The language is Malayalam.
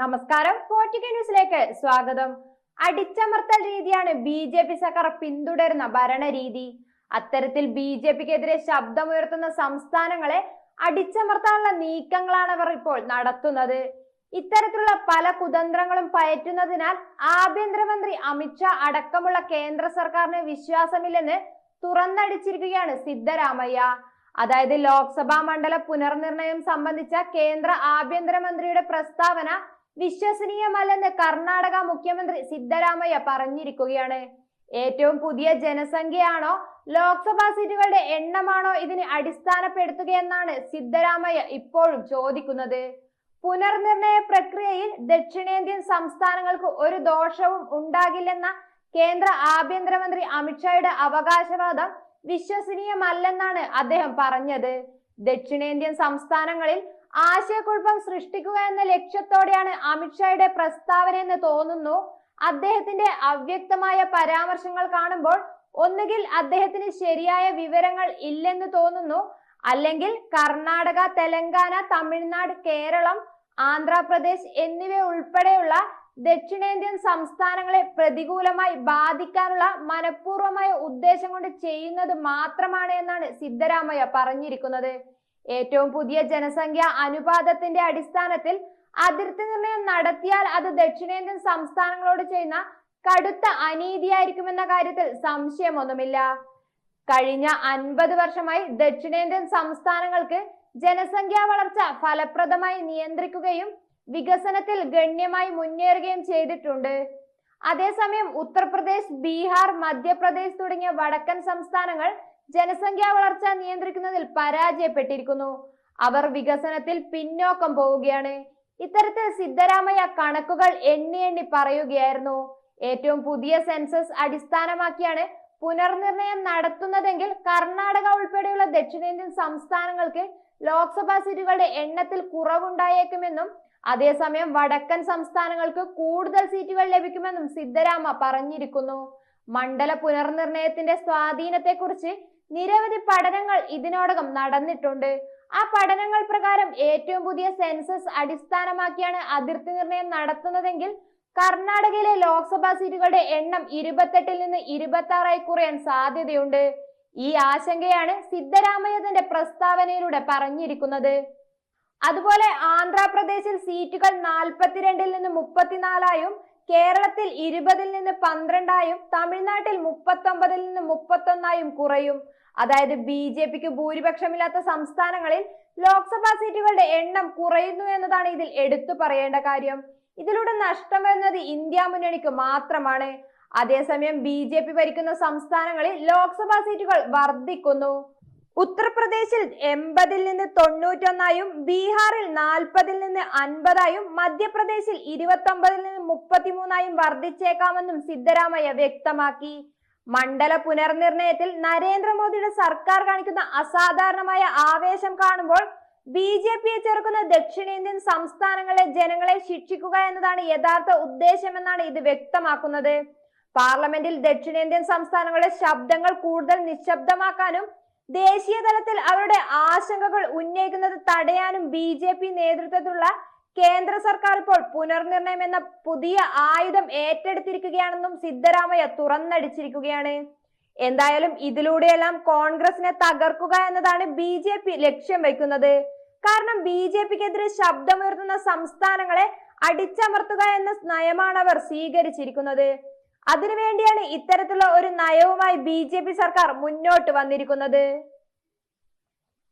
നമസ്കാരം. പോർട്ടുഗൽ ന്യൂസിലേക്ക് സ്വാഗതം. അടിച്ചമർത്തൽ രീതിയാണ് ബി ജെ പി സർക്കാർ പിന്തുടരുന്ന ഭരണരീതി. അത്തരത്തിൽ ബി ജെ പിക്കെതിരെ ശബ്ദമുയർത്തുന്ന സംസ്ഥാനങ്ങളെ അടിച്ചമർത്താനുള്ള നീക്കങ്ങളാണ് അവർ ഇപ്പോൾ നടത്തുന്നത്. ഇത്തരത്തിലുള്ള പല കുതന്ത്രങ്ങളും പയറ്റുന്നതിനാൽ ആഭ്യന്തരമന്ത്രി അമിത്ഷാ അടക്കമുള്ള കേന്ദ്ര സർക്കാരിന് വിശ്വാസമില്ലെന്ന് തുറന്നടിച്ചിരിക്കുകയാണ് സിദ്ധരാമയ്യ. അതായത് ലോക്സഭാ മണ്ഡല പുനർനിർണയം സംബന്ധിച്ച കേന്ദ്ര ആഭ്യന്തരമന്ത്രിയുടെ പ്രസ്താവന വിശ്വസനീയമല്ലെന്ന് കർണാടക മുഖ്യമന്ത്രി സിദ്ധരാമയ്യ പറഞ്ഞിരിക്കുകയാണ്. ഏറ്റവും പുതിയ ജനസംഖ്യയാണോ ലോക്സഭാ സീറ്റുകളുടെ എണ്ണമാണോ ഇതിന് അടിസ്ഥാനപ്പെടുത്തുകയെന്നാണ് സിദ്ധരാമയ്യ ഇപ്പോഴും ചോദിക്കുന്നത്. പുനർനിർണയ പ്രക്രിയയിൽ ദക്ഷിണേന്ത്യൻ സംസ്ഥാനങ്ങൾക്ക് ഒരു ദോഷവും ഉണ്ടാകില്ലെന്ന കേന്ദ്ര ആഭ്യന്തരമന്ത്രി അമിത്ഷായുടെ അവകാശവാദം വിശ്വസനീയമല്ലെന്നാണ് അദ്ദേഹം പറഞ്ഞത്. ദക്ഷിണേന്ത്യൻ സംസ്ഥാനങ്ങളിൽ ആശയക്കുഴപ്പം സൃഷ്ടിക്കുക എന്ന ലക്ഷ്യത്തോടെയാണ് അമിത്ഷായുടെ പ്രസ്താവന എന്ന് തോന്നുന്നു. അദ്ദേഹത്തിന്റെ അവ്യക്തമായ പരാമർശങ്ങൾ കാണുമ്പോൾ ഒന്നുകിൽ അദ്ദേഹത്തിന് ശരിയായ വിവരങ്ങൾ ഇല്ലെന്ന് തോന്നുന്നു. അല്ലെങ്കിൽ കർണാടക തെലങ്കാന തമിഴ്നാട് കേരളം ആന്ധ്രാപ്രദേശ് എന്നിവ ഉൾപ്പെടെയുള്ള ദക്ഷിണേന്ത്യൻ സംസ്ഥാനങ്ങളെ പ്രതികൂലമായി ബാധിക്കാനുള്ള മനഃപൂർവമായ ഉദ്ദേശം കൊണ്ട് ചെയ്യുന്നത് മാത്രമാണ് എന്നാണ് സിദ്ധരാമയ്യ പറഞ്ഞിരിക്കുന്നത്. ഏറ്റവും പുതിയ ജനസംഖ്യ അനുപാതത്തിന്റെ അടിസ്ഥാനത്തിൽ അതിർത്തി നിർണയം നടത്തിയാൽ അത് ദക്ഷിണേന്ത്യൻ സംസ്ഥാനങ്ങളോട് ചെയ്യുന്ന കടുത്ത അനീതിയായിരിക്കുമെന്ന കാര്യത്തിൽ സംശയമൊന്നുമില്ല. കഴിഞ്ഞ അൻപത് വർഷമായി ദക്ഷിണേന്ത്യൻ സംസ്ഥാനങ്ങൾക്ക് ജനസംഖ്യാ വളർച്ച ഫലപ്രദമായി നിയന്ത്രിക്കുകയും വികസനത്തിൽ ഗണ്യമായി മുന്നേറുകയും ചെയ്തിട്ടുണ്ട്. അതേസമയം ഉത്തർപ്രദേശ് ബീഹാർ മധ്യപ്രദേശ് തുടങ്ങിയ വടക്കൻ സംസ്ഥാനങ്ങൾ ജനസംഖ്യാ വളർച്ച നിയന്ത്രിക്കുന്നതിൽ പരാജയപ്പെട്ടിരിക്കുന്നു. അവർ വികസനത്തിൽ പിന്നോക്കം പോവുകയാണ്. ഇത്തരത്തിൽ സിദ്ധരാമയ്യ കണക്കുകൾ എണ്ണി എണ്ണി പറയുകയായിരുന്നു. ഏറ്റവും പുതിയ സെൻസസ് അടിസ്ഥാനമാക്കിയാണ് പുനർനിർണയം നടത്തുന്നതെങ്കിൽ കർണാടക ഉൾപ്പെടെയുള്ള ദക്ഷിണേന്ത്യൻ സംസ്ഥാനങ്ങൾക്ക് ലോക്സഭാ സീറ്റുകളുടെ എണ്ണത്തിൽ കുറവുണ്ടായേക്കുമെന്നും അതേസമയം വടക്കൻ സംസ്ഥാനങ്ങൾക്ക് കൂടുതൽ സീറ്റുകൾ ലഭിക്കുമെന്നും സിദ്ധരാമ പറഞ്ഞിരിക്കുന്നു. മണ്ഡല പുനർനിർണയത്തിന്റെ സ്വാധീനത്തെക്കുറിച്ച് നിരവധി പഠനങ്ങൾ ഇതിനോടകം നടന്നിട്ടുണ്ട്. ആ പഠനങ്ങൾ പ്രകാരം ഏറ്റവും പുതിയ സെൻസസ് അടിസ്ഥാനമാക്കിയാണ് അതിർത്തി നിർണയം നടത്തുന്നതെങ്കിൽ കർണാടകയിലെ ലോക്സഭാ സീറ്റുകളുടെ എണ്ണം ഇരുപത്തെട്ടിൽ നിന്ന് ഇരുപത്തി ആറായി കുറയാൻ സാധ്യതയുണ്ട്. ഈ ആശങ്കയാണ് സിദ്ധരാമയ്യ പ്രസ്താവനയിലൂടെ പറഞ്ഞിരിക്കുന്നത്. അതുപോലെ ആന്ധ്രാപ്രദേശിൽ സീറ്റുകൾ നാൽപ്പത്തിരണ്ടിൽ നിന്ന് മുപ്പത്തിനാലായും കേരളത്തിൽ ഇരുപതിൽ നിന്ന് പന്ത്രണ്ടായും തമിഴ്നാട്ടിൽ മുപ്പത്തൊമ്പതിൽ നിന്ന് മുപ്പത്തൊന്നായും കുറയും. അതായത് ബി ജെ പിക്ക് ഭൂരിപക്ഷമില്ലാത്ത സംസ്ഥാനങ്ങളിൽ ലോക്സഭാ സീറ്റുകളുടെ എണ്ണം കുറയുന്നു എന്നതാണ് ഇതിൽ എടുത്തു പറയേണ്ട കാര്യം. ഇതിലൂടെ നഷ്ടം വരുന്നത് ഇന്ത്യ മുന്നണിക്ക് മാത്രമാണ്. അതേസമയം ബി ഭരിക്കുന്ന സംസ്ഥാനങ്ങളിൽ ലോക്സഭാ സീറ്റുകൾ വർദ്ധിക്കുന്നു. ഉത്തർപ്രദേശിൽ എൺപതിൽ നിന്ന് തൊണ്ണൂറ്റൊന്നായും ബീഹാറിൽ നാൽപ്പതിൽ നിന്ന് അൻപതായും മധ്യപ്രദേശിൽ ഇരുപത്തൊമ്പതിൽ നിന്ന് മുപ്പത്തിമൂന്നായും വർദ്ധിച്ചേക്കാമെന്നും സിദ്ധരാമയ്യ വ്യക്തമാക്കി. മണ്ഡല പുനർനിർണയത്തിൽ നരേന്ദ്രമോദിയുടെ സർക്കാർ കാണിക്കുന്ന അസാധാരണമായ ആവേശം കാണുമ്പോൾ ബി ജെ പിയെ ചെറുക്കുന്ന ദക്ഷിണേന്ത്യൻ സംസ്ഥാനങ്ങളിലെ ജനങ്ങളെ ശിക്ഷിക്കുക എന്നതാണ് യഥാർത്ഥ ഉദ്ദേശമെന്നാണ് ഇത് വ്യക്തമാക്കുന്നത്. പാർലമെന്റിൽ ദക്ഷിണേന്ത്യൻ സംസ്ഥാനങ്ങളുടെ ശബ്ദങ്ങൾ കൂടുതൽ നിശബ്ദമാക്കാനും ദേശീയ തലത്തിൽ അവരുടെ ആശങ്കകൾ ഉന്നയിക്കുന്നത് തടയാനും ബി ജെ പി നേതൃത്വത്തിലുള്ള കേന്ദ്ര സർക്കാർ ഇപ്പോൾ പുനർനിർണയം എന്ന പുതിയ ആയുധം ഏറ്റെടുത്തിരിക്കുകയാണെന്നും സിദ്ധരാമയ്യ തുറന്നടിച്ചിരിക്കുകയാണ്. എന്തായാലും ഇതിലൂടെയെല്ലാം കോൺഗ്രസിനെ തകർക്കുക എന്നതാണ് ബി ജെ പി ലക്ഷ്യം വയ്ക്കുന്നത്. കാരണം ബി ജെ പിക്കെതിരെ ശബ്ദമുയർത്തുന്ന സംസ്ഥാനങ്ങളെ അടിച്ചമർത്തുക എന്ന നയമാണ് അവർ സ്വീകരിച്ചിരിക്കുന്നത്. അതിനുവേണ്ടിയാണ് ഇത്തരത്തിലുള്ള ഒരു നയവുമായി ബി സർക്കാർ മുന്നോട്ട് വന്നിരിക്കുന്നത്.